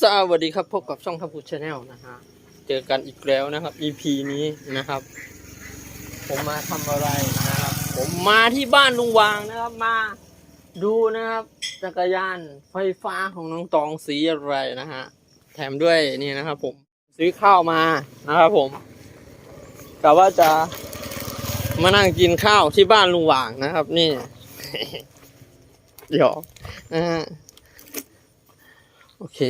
สวัสดีครับพบกับช่องทัพพูชาแนลนะฮะเจอกันอีกแล้วนะครับ EP นี้นะครับ ผมมาทำอะไรนะครับ ผมมาที่บ้านลุงวางนะครับมาดูนะครับจักรยานไฟฟ้าของน้องตองสีอะไรนะฮะแถมด้วยนี่นะครับ ผมซื้อข้าวมานะครับ ผมกะว่าจะมานั่งกินข้าวที่บ้านลุงวางนะครับ นี่เดี๋ยวนะฮะโอเค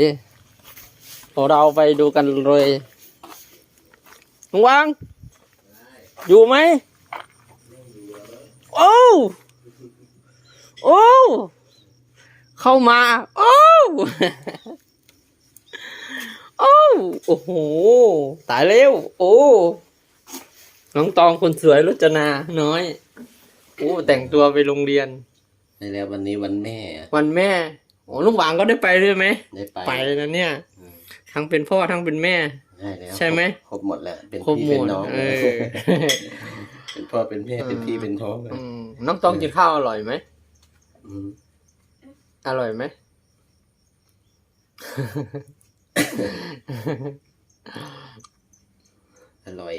เราไปดูกันเลยลุงวางอยู่ไหมโอ้โอ้เข้ามา โอ้โอ้โอ้โหตายเร็ว โอ้น้องตองคนสวยรจนาน้อยโอ้แต่งตัวไปโรงเรียนในแล้ววันนี้วันแม่อะวันแม่โอ้ลุงหวางก็ได้ไปด้วยไหมได้ไปไปนะเนี่ยอืม ทั้งเป็นพ่อทั้งเป็นแม่ใช่แล้วใช่ไหมครบครบหมดแล้วเป็นครบพี่หมเป็นดน้องเออเป็นพ่อเป็นแม่เป็นพี่เป็นน้องอะอืมน้องตองกินข้าวอร่อยไหมอืมอร่อยไหม อร่อย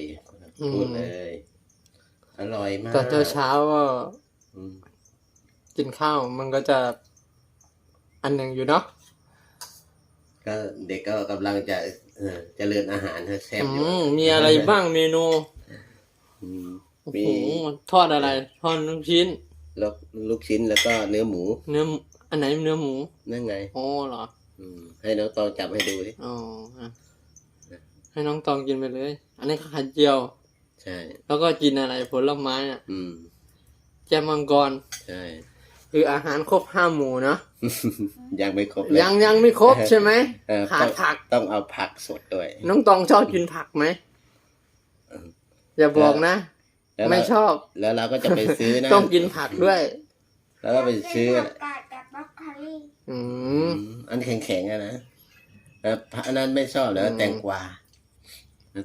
อืมพูดเลยอร่อยมากตอนเช้าเช้าๆก็อืมกินข้าวมันก็จะ อันหนึ่งอยู่เนาะ ก็เด็กก็กำลังจะเออเจริญอาหารให้แซ่บอือยู่มมีอะไรบ้างเมนูอืมโอ้มีโหทอดอะไร ทอดลูกชิ้นแล้วลูกชิ้นแล้วก็เนื้อหมู เนื้ออันไหนเนื้อหมูนั่นไงอ๋อเหรออืมให้น้องตองจับให้ดูดิอ๋ออะให้น้องตองกินไปเลย อันนี้ไข่เจียว ใช่ แล้วก็กินอะไรผลไม้อะ อืมแกมมังกร ใช่ คืออาหารครบห้าหมู่เนาะยังไม่ครบเลยยังยังไม่ครบใช่ไหมเออขาต้ดองผักต้องเอาผักสดด้วย น้องตองชอบกินผักไหมอย่าบอกนะแล้วไม่เราชอบ แล้วเราก็จะไปซื้อนะต้องกินผักด้วย แล้วก็ไปซื้อเป็นผักกาดกับบรอกโคลีอือืมมอันแข็งๆอะนะแล้วอันนั้นไม่ชอบแล้วอืมแตงกวา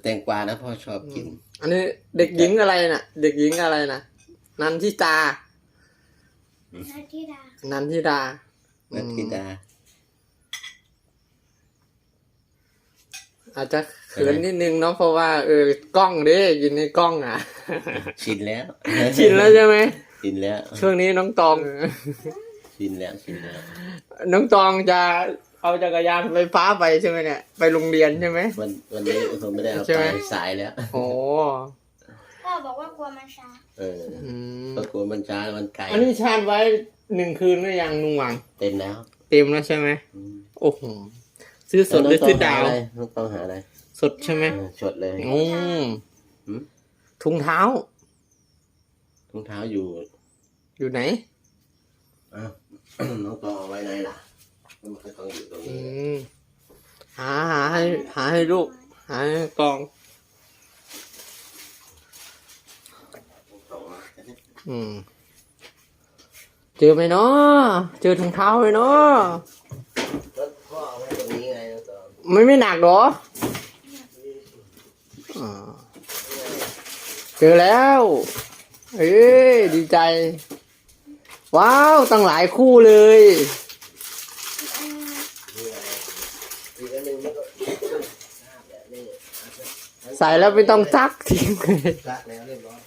แตงกวานะพ่อชอบกิน อันนี้เด็กหญิงอะไรน่ะ เด็กหญิงอะไรน่ะนันทิตา นาทิดานันทิดานัทธิดา อาจจะเขินนิดนึงเนาะเพราะว่าเออกล้องเด้ยินในกล้องอะ ชินแล้ว ชินแล้วใช่ไหมชินแล้ว ช่วงนี้น้องตอง ชินแล้วชินแล้ว น้องตองจะเอาจักรยานไฟฟ้าไปใช่ไหมเนี่ย ไปโรงเรียนใช่ไหมวันวันนี้ผมไม่ได้เอาใช่ไหไปมสายแล้ว โอ้พ่อบอกว่ากลัวมันช้า เอออืมก็กลัวมันช้ามันไกลอันนี้ชาร์จไว้หนึ่งคืนหรือยังลุงหวัง เต็มแล้วเต็มแล้วใช่ไหมอืมโอ้โหซื้อสดหรือซื้อดาว น้องต้องหาอะไรสดใช่ไหมเออสดเลยอืมหืม ถุงเท้ารองเท้าอยู่อยู่ไหน อ้าว น้องตองเอาไว้ไหนล่ะมันก็ต้องอยู่ตรงอืนี้มหาหาให้หาให้ลูก หาให้กอง อืม เจอไหมเนาะเจอถุงเท้าไหมเนาะก็พ่อเอาไว้ตรงนี้ไงน้องตองไม่ไม่หนักหรออ่าเจอแล้ว เอ้ยดีใจ ว้าวตั้งหลายคู่เลยอีกอันหนึ่งมันก็นี่ใส่แล้วไม่ต้องซักทิ้งเลย ซักแล้วเรียบร้อย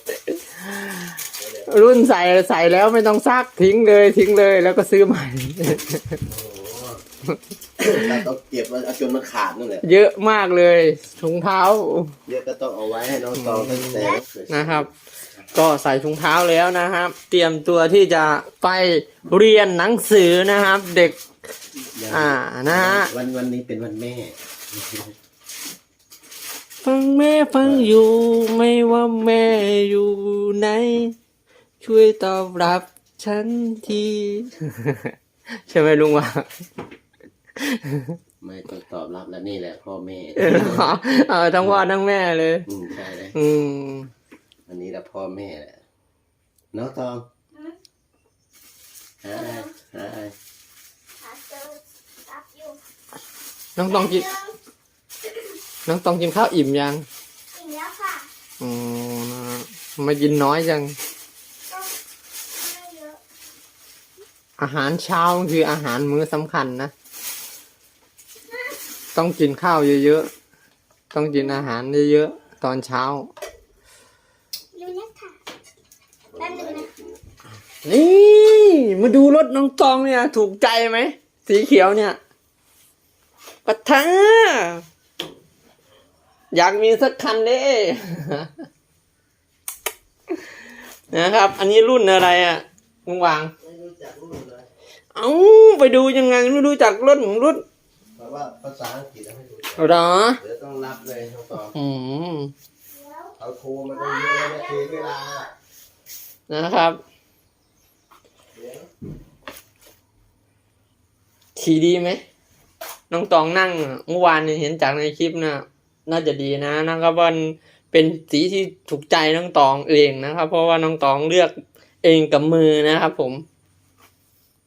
รุ่นใส่ใส่แล้วไม่ต้องซักทิ้งเลยทิ้งเลยแล้วก็ซื้อใหม่ เราต้องเก็บมันเอาจนมันขาดนั่นแหละ เยอะมากเลยถุงเท้าเยอะก็ต้องเอาไว้ให้น้องตองตั้งแต่นะครับ ก็ใส่ถุงเท้าแล้วนะครับ เตรียมตัวที่จะไปเรียนหนังสือนะครับ เด็ก อ่านะฮะ วันวันนี้เป็นวันแม่ ฟังแม่ฟังอยู่ ไม่ว่าแม่อยู่ไหน ช่วยตอบรับฉันทีใช่ไหมลุงวะไม่ต้องตอบรับแล้วนี่แหละพ่อแม่เออทั้งพ่อทั้งแม่เลย อืมใช่เลยอืมวันนี้แหละพ่อแม่แหละน้องตองหาอะไรหาอะไรหาเจอซับอยู่น้องตองกินน้องตองกินข้าวอิ่มยังกินแล้วค่ะอ๋อนะฮะทำไมากินน้อยจัง ก็ไม่เยอะ อาหารเช้าคืออาหารมื้อสำคัญนะ ต้องกินข้าวเยอะๆ ต้องกินอาหารเยอะๆ ตอนเช้าดูนะค่ะแป๊บนึงนะนี่ มาดูรถน้องตองเนี่ย ถูกใจไหม สีเขียวเนี่ยปัทธาอยากมีสักคันเด้ นะครับ อันนี้รุ่นอะไรอะมึงวาง ไม่รู้จักรุ่นเลยเอ้าไปดูยังไงไม่รู้จักรถของรุ่นเพราะว่าภาษาอังกฤษไม่รู้จักเหรอเดี๋ยวต้องรับเลยน้องตองอืมแล้วเขาโทรมาตั้งเยอะแล้วเสียเวลานะครับ เดี๋ยวขี่ดีไหมน้องตองนั่งอะเมื่อวานเนี่ยเห็นจากในคลิปนะน่าจะดีนะนะครับว่าเป็นสีที่ถูกใจน้องตองเองนะครับ เพราะว่าน้องตองเลือกเองกับมือนะครับผม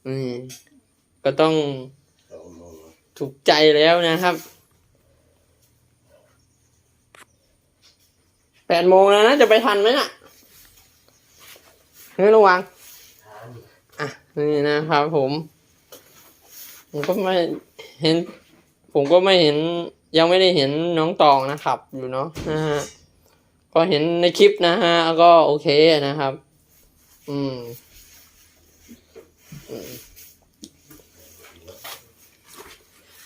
อืมก็ต้องถูกใจแล้วนะครับแปดโมงแล้วนะจะไปทันไหมน่ะเฮ้ยระวังอะนี่นะครับผม ผมก็ไม่เห็น ผมก็ไม่เห็น ยังไม่ได้เห็นน้องตองนะครับ อยู่เนาะนะฮะก็เห็นในคลิปนะฮะก็โอเคนะครับ อืม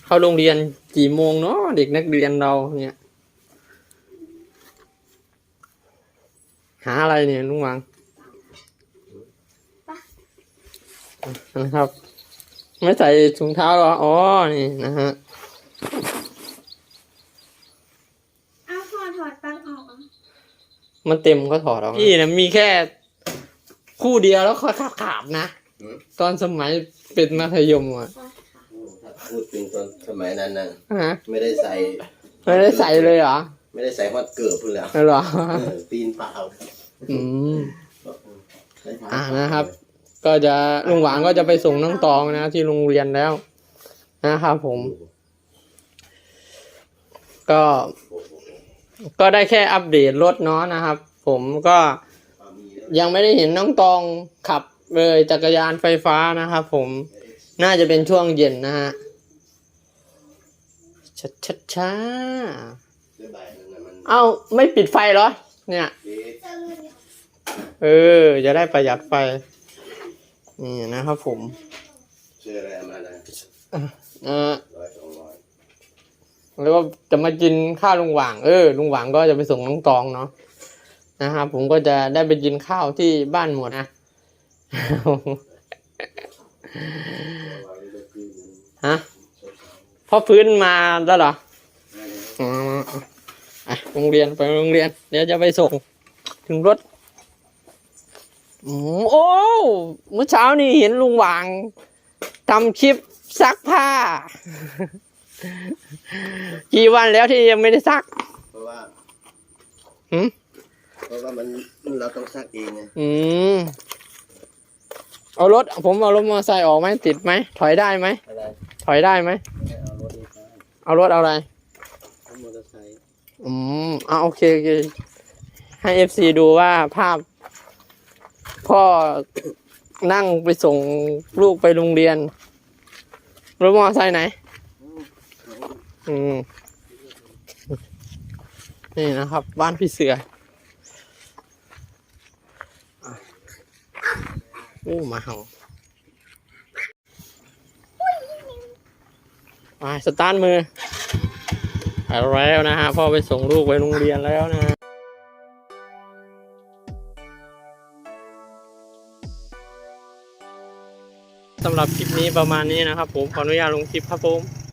เข้าโรงเรียนกี่โมงเนาะเด็กนักเรียนเราเนี่ย หาอะไรเนี่ยลุงวังนะครับ ไม่ใส่ถุงเท้าหรออ๋อนี่นะฮะเอาพอถอดปลั๊กออกอะมันเต็มก็ถอดออกพี่นะมีแค่ คู่เดียวแล้วค่อยขาดขาดนะ ตอนสมัยเป็นมัธยมอะถ้าพูดถึงตอนสมัยนั้นนะฮะไม่ได้ใส่ไม่ได้ใส่เลยเหรอ ไม่ได้ใส่ฮอตเกิร์พุ่นแล้วเหรอเออตีนเปล่าอืมใช้เท้อ่านะครับ ก็จะลุงหวางก็จะไปส่งน้องตองนะที่โรงเรียนแล้ว นะครับผม ก็ ก็ได้แค่อัปเดตรถเนาะนะครับ ผมก็เอามีแล้วยังไม่ได้เห็นน้องตองขับ เลยจักรยานไฟฟ้านะครับผมน่าจะเป็นช่วงเย็นนะฮะชัดชัดช้าเอ้าไม่ปิดไฟเหรอ เนี่ย เออ จะได้ประหยัดไฟ นี่นะครับผมเสื้ออะไรเอามานะเออร้อยสองร้อยแล้วก็จะมากินข้าวลุงหว่าง เออ ลุงหว่างก็จะไปส่งน้องตองเนาะนะครับผมก็จะได้ไปกินข้าวที่บ้านหมดนะ ฮะเสื้อพ่อพื้นมาแล้วเหรอขาวอ๋ออะโรงเรียนไปโรงเรียน เดี๋ยวจะไปส่ง ถึงรถอืมโอ้เมื่อเช้านี่เห็นลุงหวางทำคลิปซักผ้า กี่วันแล้วที่ยังไม่ได้ซัก เพราะว่าหืมเพราะว่ามันเราต้องซักเองไงอืม เอารถผมเอารถมอเตอร์ไซค์ออกไหมติดไหมถอยได้ไหมอะไรถอยได้ไหมไม่เอารถนี่ไปเอารถเอาอะไร เอามอเตอร์ไซค์อืมอ่าโอเคโอเคให้เอฟซีดูว่าภาพ พ่อนั่งไปส่งลูกไปโรงเรียนรถมอเตอร์ไซค์ไหน อืม นี่นะครับ บ้านพี่เสืออะ โอ้มาเห่าไปสตาร์ทมือไปแล้วนะฮะพ่อไปส่งลูกไปโรงเรียนแล้วนะฮะสำหรับคลิปนี้ประมาณนี้นะครับผมขออนุญาตลงคลิปครับผม